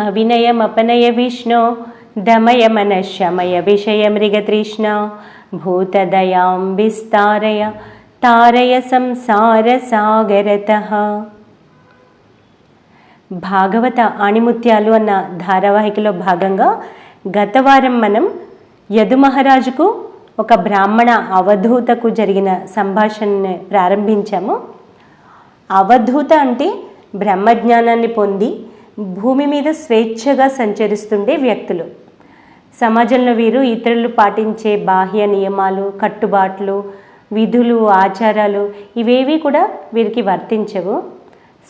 అవినయమపనయ విష్ణు దమయ మనశమయ విషయ మృగతృష్ణ భూతదయాం విస్తారయ తారయ సంసార సాగరత భాగవత ఆణిముత్యాలు అన్న ధారావాహికలో భాగంగా గత వారం మనం యదుమహారాజుకు ఒక బ్రాహ్మణ అవధూతకు జరిగిన సంభాషణను ప్రారంభించాము. అవధూత అంటే బ్రహ్మజ్ఞానాన్ని పొంది భూమి మీద స్వేచ్ఛగా సంచరిస్తుండే వ్యక్తులు. సమాజంలో వీరు ఇతరులు పాటించే బాహ్య నియమాలు కట్టుబాట్లు విధులు ఆచారాలు ఇవేవి కూడా వీరికి వర్తించవు.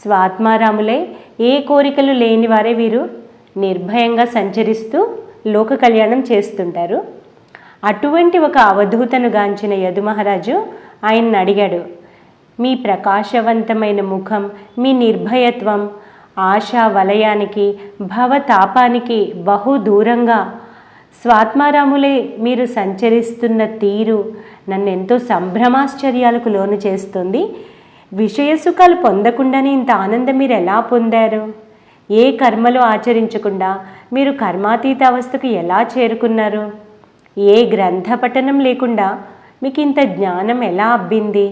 స్వాత్మారాములై ఏ కోరికలు లేని వారే వీరు నిర్భయంగా సంచరిస్తూ లోక కళ్యాణం చేస్తుంటారు. అటువంటి ఒక అవధూతను గాంచిన యదుమహారాజు ఆయన్ని అడిగాడు మీ ప్రకాశవంతమైన ముఖం మీ నిర్భయత్వం ఆశా వలయానికి భవతాపానికి బహు దూరంగా. స్వాత్మారాములే మీరు సంచరిస్తున్న తీరు నన్ను ఎంతో సంభ్రమాశ్చర్యాలకు లోను చేస్తుంది. విషయ సుఖాలు పొందకుండానే ఇంత ఆనందం మీరు ఎలా పొందారు? ఏ కర్మలు ఆచరించకుండా మీరు కర్మాతీత అవస్థకు ఎలా చేరుకున్నారు? ఏ గ్రంథ పఠనం లేకుండా మీకు ఇంత జ్ఞానం ఎలా అబ్బింది?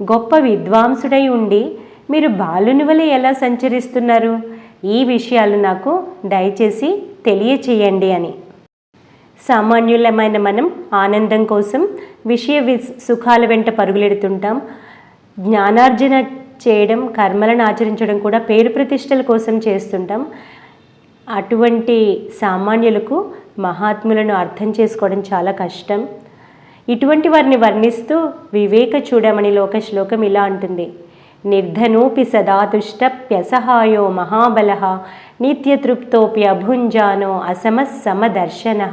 గొప్ప విద్వాంసుడై ఉండి మీరు బాలుని వలె ఎలా సంచరిస్తున్నారు? ఈ విషయాలు నాకు దయచేసి తెలియచేయండి అని. సామాన్యులమైన మనం ఆనందం కోసం విషయ వి- సుఖాల వెంట పరుగులెడుతుంటాం. జ్ఞానార్జన చేయడం కర్మలను ఆచరించడం కూడా పేరు ప్రతిష్టల కోసం చేస్తుంటాం. అటువంటి సామాన్యులకు మహాత్ములను అర్థం చేసుకోవడం చాలా కష్టం. ఇటువంటి వారిని వర్ణిస్తూ వివేక చూడమని లోక శ్లోకం ఇలా అంటుంది. నిర్ధనోపి సదా తుష్టప్యసహాయో మహాబల నిత్యతృప్తోపి అభుంజానో అసమ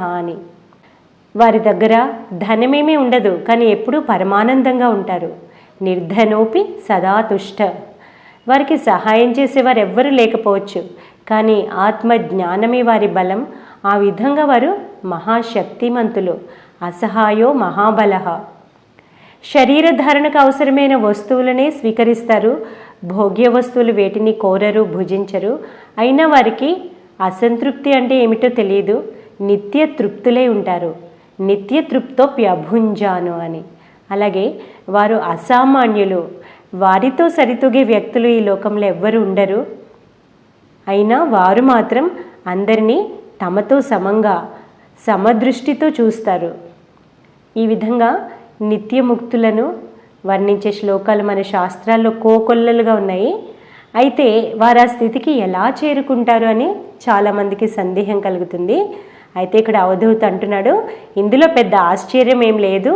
అని. వారి దగ్గర ధనమేమీ ఉండదు కానీ ఎప్పుడూ పరమానందంగా ఉంటారు. నిర్ధనోపి సదా తుష్ట. వారికి సహాయం చేసేవారు ఎవ్వరూ లేకపోవచ్చు కానీ ఆత్మ జ్ఞానమే వారి బలం. ఆ విధంగా వారు మహాశక్తిమంతులు అసహాయో మహాబలహ శరీర ధారణకు అవసరమైన వస్తువులనే స్వీకరిస్తారు. భోగ్య వస్తువులు వేటిని కోరరు భుజించరు. అయినా వారికి అసంతృప్తి అంటే ఏమిటో తెలియదు. నిత్య తృప్తులై ఉంటారు. నిత్య తృప్తో ప్యభుంజాను అని. అలాగే వారు అసామాన్యులు. వారితో సరితూగే వ్యక్తులు ఈ లోకంలో ఎవ్వరు ఉండరు. అయినా వారు మాత్రం అందరినీ తమతో సమంగా సమదృష్టితో చూస్తారు. ఈ విధంగా నిత్యముక్తులను వర్ణించే శ్లోకాలు మన శాస్త్రాల్లో కోకొల్లలుగా ఉన్నాయి. అయితే వారు ఆ స్థితికి ఎలా చేరుకుంటారు అని చాలామందికి సందేహం కలుగుతుంది. అయితే ఇక్కడ అవధూత్ అంటున్నాడు ఇందులో పెద్ద ఆశ్చర్యం ఏం లేదు.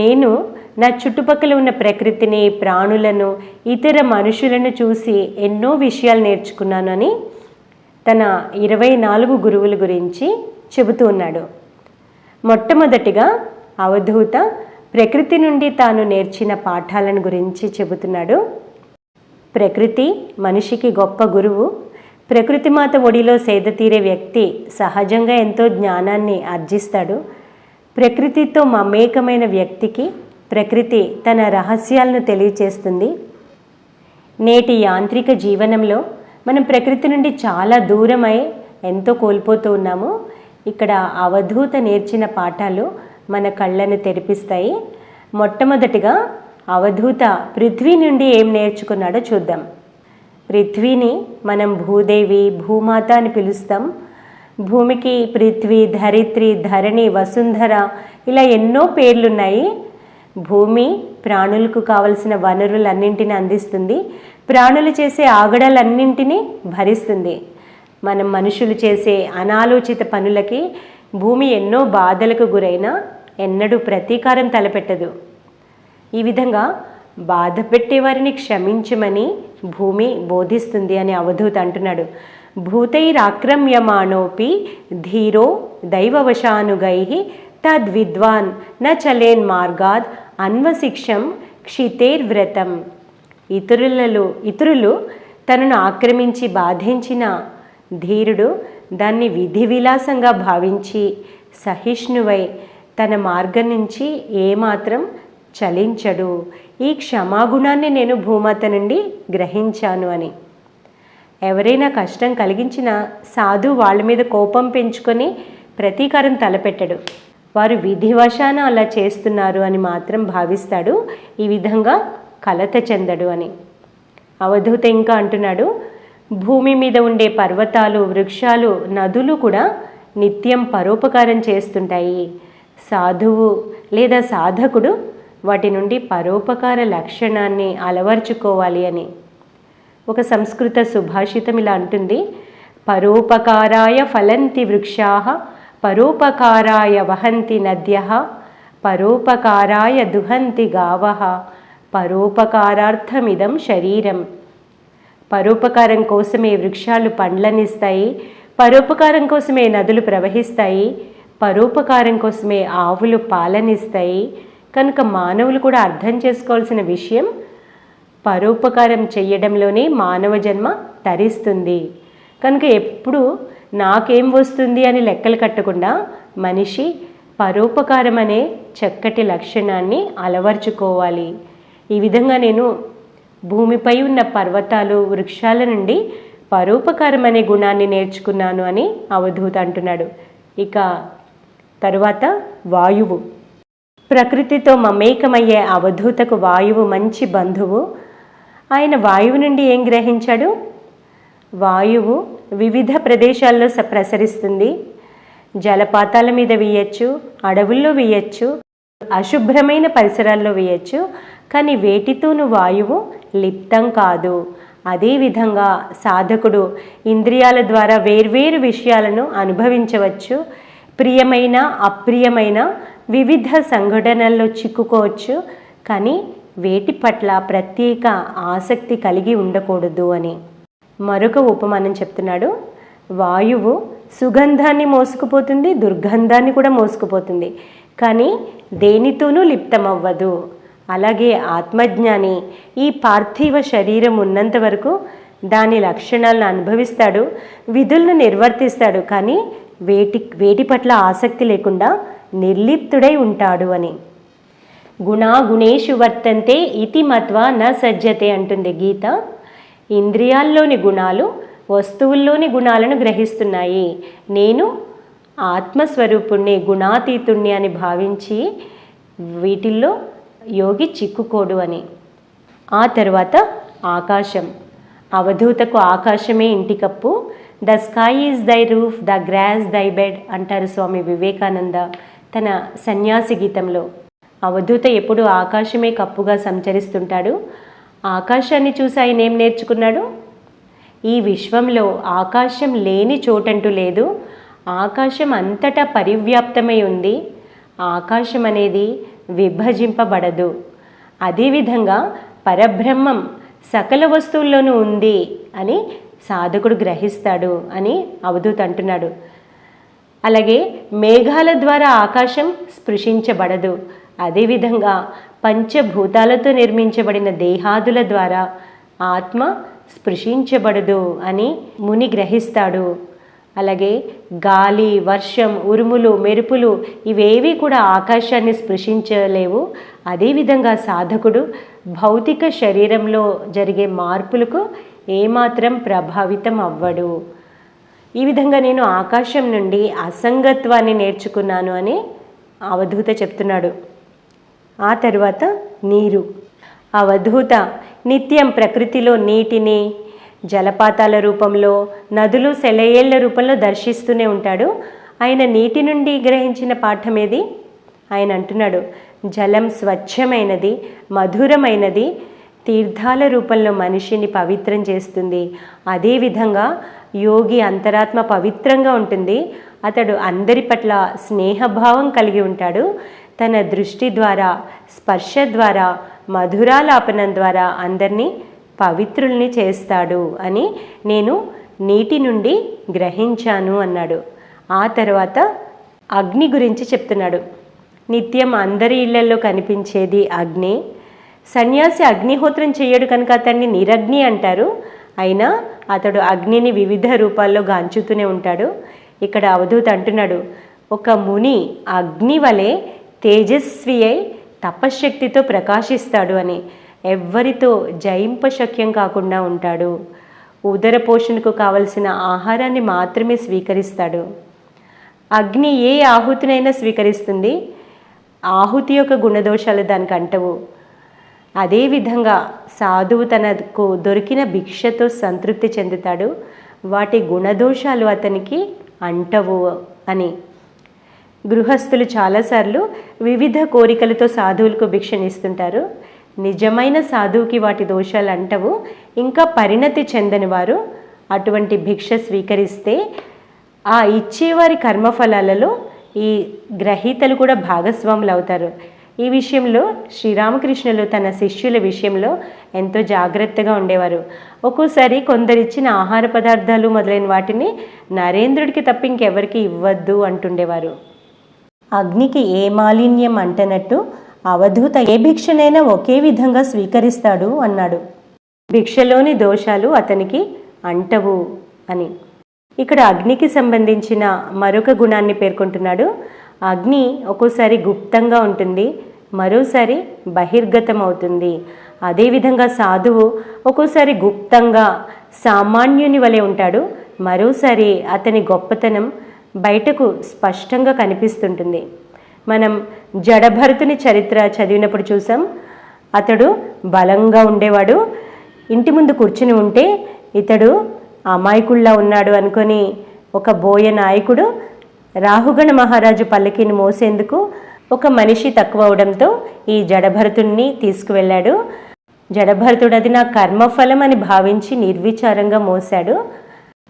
నేను నా చుట్టుపక్కల ఉన్న ప్రకృతిని ప్రాణులను ఇతర మనుషులను చూసి ఎన్నో విషయాలు నేర్చుకున్నాను అని తన ఇరవై నాలుగు గురువుల గురించి చెబుతూ ఉన్నాడు. మొట్టమొదటిగా అవధూత ప్రకృతి నుండి తాను నేర్చిన పాఠాలను గురించి చెబుతున్నాడు. ప్రకృతి మనిషికి గొప్ప గురువు. ప్రకృతి మాత ఒడిలో సేద తీరే వ్యక్తి సహజంగా ఎంతో జ్ఞానాన్ని ఆర్జిస్తాడు. ప్రకృతితో మమేకమైన వ్యక్తికి ప్రకృతి తన రహస్యాలను తెలియచేస్తుంది. నేటి యాంత్రిక జీవనంలో మనం ప్రకృతి నుండి చాలా దూరమై ఎంతో కోల్పోతూ ఉన్నాము. ఇక్కడ అవధూత నేర్చిన పాఠాలు మన కళ్ళను తెరిపిస్తాయి. మొట్టమొదటిగా అవధూత పృథ్వీ నుండి ఏం నేర్చుకున్నాడో చూద్దాం. పృథ్వీని మనం భూదేవి భూమాత అని పిలుస్తాం. భూమికి పృథ్వీ ధరిత్రి ధరణి వసుంధర ఇలా ఎన్నో పేర్లున్నాయి. భూమి ప్రాణులకు కావలసిన వనరులన్నింటినీ అందిస్తుంది. ప్రాణులు చేసే ఆగడలన్నింటినీ భరిస్తుంది. మనం మనుషులు చేసే అనాలోచిత పనులకి భూమి ఎన్నో బాధలకు గురైనా ఎన్నడూ ప్రతీకారం తలపెట్టదు. ఈ విధంగా బాధ పెట్టేవారిని క్షమించమని భూమి బోధిస్తుంది అని అవధూత అంటున్నాడు. భూతైరాక్రమ్యమానోపి ధీరో దైవవశానుగై తద్విద్వాన్ న చలేన్ మార్గాద్ అన్వశిక్షం క్షితేర్వ్రతం. ఇతరులలో ఇతరులు తనను ఆక్రమించి బాధించిన ధీరుడు దాన్ని విధి విలాసంగా భావించి సహిష్ణువై తన మార్గం నుంచి ఏమాత్రం చలించడు. ఈ క్షమాగుణాన్ని నేను భూమాత నుండి గ్రహించాను అని. ఎవరైనా కష్టం కలిగించిన సాధు వాళ్ళ మీద కోపం పెంచుకొని ప్రతీకారం తలపెట్టడు. వారు విధివశాన అలా చేస్తున్నారు అని మాత్రం భావిస్తాడు. ఈ విధంగా కలత చెందడు అని. అవధూత ఇంకా అంటున్నాడు భూమి మీద ఉండే పర్వతాలు వృక్షాలు నదులు కూడా నిత్యం పరోపకారం చేస్తుంటాయి. సాధువు లేదా సాధకుడు వాటి నుండి పరోపకార లక్షణాన్ని అలవర్చుకోవాలి అని. ఒక సంస్కృత సుభాషితం ఇలా అంటుంది. పరోపకారాయ ఫలంతి వృక్షా పరోపకారాయ వహంతి నద్య పరోపకారాయ దుహంతి గావ పరోపకారార్థమిదం శరీరం. పరోపకారం కోసమే వృక్షాలు పండ్లనిస్తాయి పరోపకారం కోసమే నదులు ప్రవహిస్తాయి పరోపకారం కోసమే ఆవులు పాలనిస్తాయి. కనుక మానవులు కూడా అర్థం చేసుకోవాల్సిన విషయం పరోపకారం చేయడంలోనే మానవ జన్మ తరిస్తుంది. కనుక ఎప్పుడు నాకేం వస్తుంది అని లెక్కలు కట్టకుండా మనిషి పరోపకారం అనే చక్కటి లక్షణాన్ని అలవర్చుకోవాలి. ఈ విధంగా నేను భూమిపై ఉన్న పర్వతాలు వృక్షాల నుండి పరోపకారం అనే గుణాన్ని నేర్చుకున్నాను అని అవధూత అంటున్నాడు. ఇక తరువాత వాయువు. ప్రకృతితో మమేకమయ్యే అవధూతకు వాయువు మంచి బంధువు. ఆయన వాయువు నుండి ఏం గ్రహించాడు? వాయువు వివిధ ప్రదేశాల్లో స- ప్రసరిస్తుంది. జలపాతాల మీద వేయచ్చు అడవుల్లో వేయచ్చు అశుభ్రమైన పరిసరాల్లో వేయచ్చు కానీ వేటితోనూ వాయువు లిప్తం కాదు. అదేవిధంగా సాధకుడు ఇంద్రియాల ద్వారా వేర్వేరు విషయాలను అనుభవించవచ్చు. ప్రియమైన అప్రియమైన వివిధ సంఘటనల్లో చిక్కుకోవచ్చు. కానీ వేటి పట్ల ప్రత్యేక ఆసక్తి కలిగి ఉండకూడదు అని. మరొక ఉపమానం చెప్తున్నాడు. వాయువు సుగంధాన్ని మోసుకుపోతుంది దుర్గంధాన్ని కూడా మోసుకుపోతుంది. కానీ దేనితోనూ లిప్తమవ్వదు. అలాగే ఆత్మజ్ఞాని. ఈ పార్థివ శరీరం ఉన్నంత వరకు దాని లక్షణాలను అనుభవిస్తాడు విధులను నిర్వర్తిస్తాడు కానీ వేటి వేటి పట్ల ఆసక్తి లేకుండా నిర్లిప్తుడై ఉంటాడు అని. గుణా గుణేషు వర్తంతే ఇతి మత్వా న సజ్జతే అంటుంది గీత. ఇంద్రియాల్లోని గుణాలు వస్తువుల్లోని గుణాలను గ్రహిస్తున్నాయి. నేను ఆత్మస్వరూపుణ్ణి గుణాతీతుణ్ణి అని భావించి వీటిల్లో యోగి చిక్కుకోడు అని. ఆ తర్వాత ఆకాశం. అవధూతకు ఆకాశమే ఇంటి cup. The sky is thy roof the grass thy bed అంటారు స్వామి వివేకానంద తన సన్యాసి గీతంలో. అవధూత ఎప్పుడు ఆకాశమే కప్పుగా సంచరిస్తుంటాడు. ఆకాశాన్ని చూసి ఆయన ఏం నేర్చుకున్నాడు? ఈ విశ్వంలో ఆకాశం లేని చోటంటూ లేదు. ఆకాశం అంతటా పరివ్యాప్తమై ఉంది. ఆకాశం అనేది విభజింపబడదు. అదేవిధంగా పరబ్రహ్మం సకల వస్తువుల్లోనూ ఉంది అని సాధకుడు గ్రహిస్తాడు అని అవధూత్ అంటున్నాడు. అలాగే మేఘాల ద్వారా ఆకాశం స్పృశించబడదు. అదేవిధంగా పంచభూతాలతో నిర్మించబడిన దేహాదుల ద్వారా ఆత్మ స్పృశించబడదు అని ముని గ్రహిస్తాడు. అలాగే గాలి వర్షం ఉరుములు మెరుపులు ఇవేవి కూడా ఆకాశాన్ని స్పృశించలేవు. అదేవిధంగా సాధకుడు భౌతిక శరీరంలో జరిగే మార్పులకు ఏమాత్రం ప్రభావితం అవ్వడు. ఈ విధంగా నేను ఆకాశం నుండి అసంగత్వాన్ని నేర్చుకున్నాను అని అవధూత చెప్తున్నాడు. ఆ తర్వాత నీరు. అవధూత నిత్యం ప్రకృతిలో నీటిని జలపాతాల రూపంలో నదులు సెలయేళ్ళ రూపంలో దర్శిస్తూనే ఉంటాడు. ఆయన నీటి నుండి గ్రహించిన పాఠం ఏది ఆయన అంటున్నాడు జలం స్వచ్ఛమైనది మధురమైనది తీర్థాల రూపంలో మనిషిని పవిత్రం చేస్తుంది. అదేవిధంగా యోగి అంతరాత్మ పవిత్రంగా ఉంటుంది. అతడు అందరి పట్ల స్నేహభావం కలిగి ఉంటాడు. తన దృష్టి ద్వారా స్పర్శ ద్వారా మధురాలాపనం ద్వారా అందరినీ పవిత్రుల్ని చేస్తాడు అని నేను నీటి నుండి గ్రహించాను అన్నాడు. ఆ తర్వాత అగ్ని గురించి చెప్తున్నాడు. నిత్యం అందరి ఇళ్ళలో కనిపించేది అగ్ని. సన్యాసి అగ్నిహోత్రం చేయడు కనుక అతన్ని నిరగ్ని అంటారు. అయినా అతడు అగ్నిని వివిధ రూపాల్లో గాంచుతూనే ఉంటాడు. ఇక్కడ అవధూత అంటున్నాడు ఒక ముని అగ్ని వలె తేజస్వి అయి తపశ్శక్తితో ప్రకాశిస్తాడు అని. ఎవ్వరితో జయింపశక్యం కాకుండా ఉంటాడు. ఉదర పోషణకు కావలసిన ఆహారాన్ని మాత్రమే స్వీకరిస్తాడు. అగ్ని ఏ ఆహుతినైనా స్వీకరిస్తుంది. ఆహుతి యొక్క గుణదోషాలు దానికి అంటవు అదేవిధంగా సాధువు తనకు దొరికిన భిక్షతో సంతృప్తి చెందుతాడు. వాటి గుణదోషాలు అతనికి అంటవు అని. గృహస్థులు చాలాసార్లు వివిధ కోరికలతో సాధువులకు భిక్షనిస్తుంటారు నిజమైన సాధువుకి వాటి దోషాలు అంటవు ఇంకా పరిణతి చెందని వారు అటువంటి భిక్ష స్వీకరిస్తే ఆ ఇచ్చేవారి కర్మఫలాలలో ఈ గ్రహీతలు కూడా భాగస్వాములు అవుతారు ఈ విషయంలో శ్రీరామకృష్ణులు తన శిష్యుల విషయంలో ఎంతో జాగ్రత్తగా ఉండేవారు. ఒక్కోసారి కొందరిచ్చిన ఆహార పదార్థాలు మొదలైన వాటిని నరేంద్రుడికి తప్ప ఇంకెవరికి ఇవ్వద్దు అంటుండేవారు. అగ్నికి ఏ మాలిన్యం అంటనట్టు అవధూత ఏ భిక్షనైనా ఒకే విధంగా స్వీకరిస్తాడు అన్నాడు. భిక్షలోని దోషాలు అతనికి అంటవు అని. ఇక్కడ అగ్నికి సంబంధించిన మరొక గుణాన్ని పేర్కొంటున్నాడు. అగ్ని ఒక్కోసారి గుప్తంగా ఉంటుంది మరోసారి బహిర్గతం అవుతుంది అదేవిధంగా సాధువు ఒక్కోసారి గుప్తంగా సామాన్యుని వలె ఉంటాడు మరోసారి అతని గొప్పతనం బయటకు స్పష్టంగా కనిపిస్తుంటుంది. మనం జడభరతుని చరిత్ర చదివినప్పుడు చూసాం. అతడు బలంగా ఉండేవాడు. ఇంటి ముందు కూర్చుని ఉంటే ఇతడు అమాయకుల్లా ఉన్నాడు అనుకొని ఒక బోయ నాయకుడు రాహుగణ మహారాజు పల్లకిని మోసేందుకు ఒక మనిషి తక్కువ అవడంతో ఈ జడభరతుణ్ణి తీసుకువెళ్ళాడు. జడభరతుడు అది నా కర్మఫలం అని భావించి నిర్విచారంగా మోశాడు.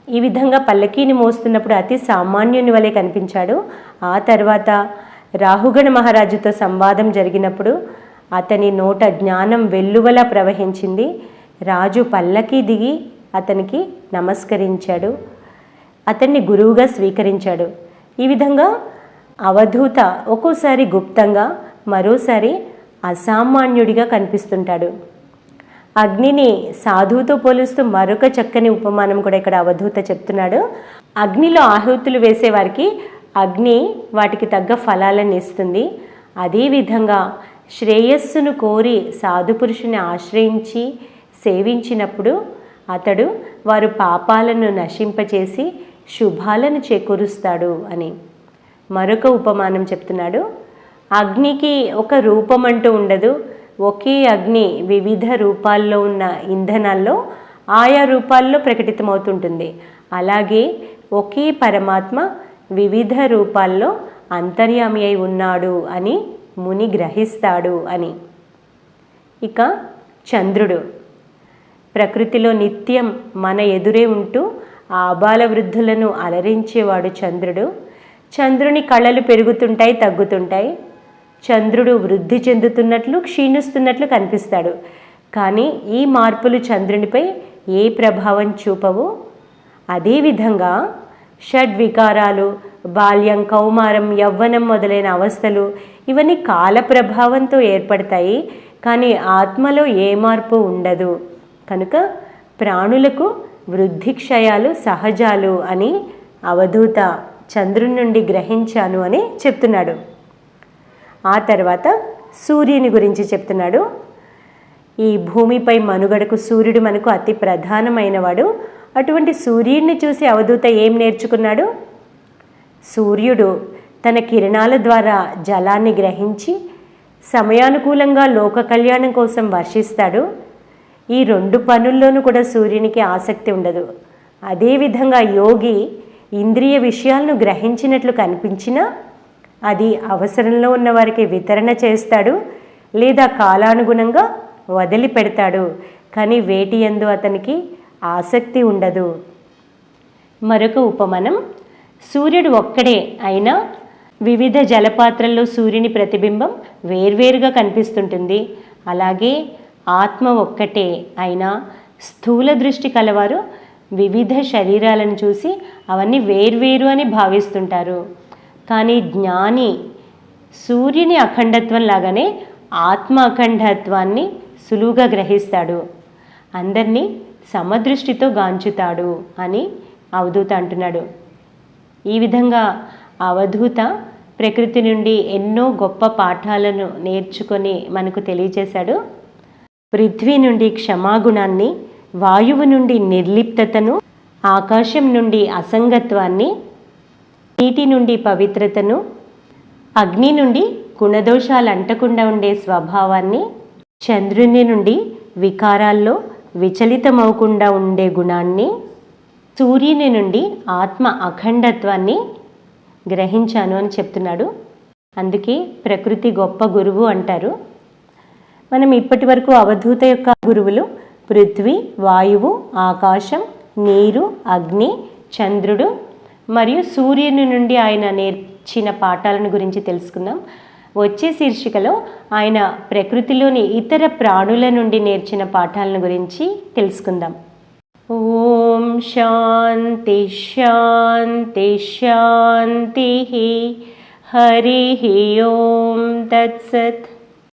ఈ విధంగా పల్లకీని మోస్తున్నప్పుడు అతి సామాన్యుని వలె కనిపించాడు. ఆ తర్వాత రాహుగణ మహారాజుతో సంవాదం జరిగినప్పుడు అతని నోట జ్ఞానం వెల్లువలా ప్రవహించింది. రాజు పల్లకి దిగి అతనికి నమస్కరించాడు. అతన్ని గురువుగా స్వీకరించాడు. ఈ విధంగా అవధూత ఒక్కోసారి గుప్తంగా మరోసారి అసామాన్యుడిగా కనిపిస్తుంటాడు. అగ్నిని సాధువుతో పోలుస్తూ మరొక చక్కని ఉపమానం కూడా ఇక్కడ అవధూత చెప్తున్నాడు. అగ్నిలో ఆహుతులు వేసేవారికి అగ్ని వాటికి తగ్గ ఫలాలను ఇస్తుంది. అదేవిధంగా శ్రేయస్సును కోరి సాధుపురుషుని ఆశ్రయించి సేవించినప్పుడు అతడు వారు పాపాలను నశింపచేసి శుభాలను చేకూరుస్తాడు అని. మరొక ఉపమానం చెప్తున్నాడు. అగ్నికి ఒక రూపం అంటూ ఉండదు. ఒకే అగ్ని వివిధ రూపాల్లో ఉన్న ఇంధనాల్లో ఆయా రూపాల్లో ప్రకటితమవుతుంటుంది. అలాగే ఒకే పరమాత్మ వివిధ రూపాల్లో అంతర్యామి అయి ఉన్నాడు అని ముని గ్రహిస్తాడు అని. ఇక చంద్రుడు. ప్రకృతిలో నిత్యం మన ఎదురే ఉంటూ ఆబాల వృద్ధులను అలరించేవాడు చంద్రుడు. చంద్రుని కళలు పెరుగుతుంటాయి తగ్గుతుంటాయి. చంద్రుడు వృద్ధి చెందుతున్నట్లు క్షీణిస్తున్నట్లు కనిపిస్తాడు. కానీ ఈ మార్పులు చంద్రునిపై ఏ ప్రభావం చూపవు? అదేవిధంగా షడ్వికారాలు బాల్యం కౌమారం యవ్వనం మొదలైన అవస్థలు ఇవన్నీ కాల ప్రభావంతో ఏర్పడతాయి కానీ ఆత్మలో ఏ మార్పు ఉండదు. కనుక ప్రాణులకు వృద్ధి క్షయాలు సహజాలు అని అవధూత చంద్రుని నుండి గ్రహించాను అని చెప్తున్నాడు. ఆ తర్వాత సూర్యుని గురించి చెప్తున్నాడు. ఈ భూమిపై మనుగడకు సూర్యుడు మనకు అతి ప్రధానమైనవాడు. అటువంటి సూర్యుడిని చూసి అవధూత ఏం నేర్చుకున్నాడు? సూర్యుడు తన కిరణాల ద్వారా జలాన్ని గ్రహించి సమయానుకూలంగా లోక కళ్యాణం కోసం వర్షిస్తాడు. ఈ రెండు పనుల్లోనూ కూడా సూర్యునికి ఆసక్తి ఉండదు. అదేవిధంగా యోగి ఇంద్రియ విషయాలను గ్రహించినట్లు కనిపించినా అది అవసరంలో ఉన్న వారికి వితరణ చేస్తాడు లేదా కాలానుగుణంగా వదిలిపెడతాడు. కానీ వేటి ఎందు అతనికి ఆసక్తి ఉండదు. మరొక ఉపమనం సూర్యుడు ఒక్కడే అయినా వివిధ జలపాత్రల్లో సూర్యుని ప్రతిబింబం వేర్వేరుగా కనిపిస్తుంటుంది. అలాగే ఆత్మ ఒక్కటే అయినా స్థూల దృష్టి కలవారు వివిధ శరీరాలను చూసి అవన్నీ వేర్వేరు అని భావిస్తుంటారు. కానీ జ్ఞాని సూర్యుని అఖండత్వం లాగానే ఆత్మ అఖండత్వాన్ని సులువుగా గ్రహిస్తాడు. అందరినీ సమదృష్టితో గాంచుతాడు అని అవధూత అంటున్నాడు. ఈ విధంగా అవధూత ప్రకృతి నుండి ఎన్నో గొప్ప పాఠాలను నేర్చుకొని మనకు తెలియజేశాడు పృథ్వీ నుండి క్షమాగుణాన్ని వాయువు నుండి నిర్లిప్తతను ఆకాశం నుండి అసంగత్వాన్ని నీటి నుండి పవిత్రతను అగ్ని నుండి గుణదోషాలు అంటకుండా ఉండే స్వభావాన్ని చంద్రుని నుండి వికారాల్లో విచలితమవకుండా ఉండే గుణాన్ని సూర్యుని నుండి ఆత్మ అఖండత్వాన్ని గ్రహించాను అని చెప్తున్నాడు. అందుకే ప్రకృతి గొప్ప గురువు అంటారు. మనం ఇప్పటి వరకు అవధూత యొక్క గురువులు పృథ్వీ వాయువు ఆకాశం నీరు అగ్ని చంద్రుడు మరియు సూర్యుని నుండి ఆయన నేర్చిన పాఠాలను గురించి తెలుసుకుందాం. వచ్చే శీర్షికలో ఆయన ప్రకృతిలోని ఇతర ప్రాణుల నుండి నేర్చిన పాఠాలను గురించి తెలుసుకుందాం. ఓం శాంతి శాంతి శాంతి. హరి. ఓం తత్సత్.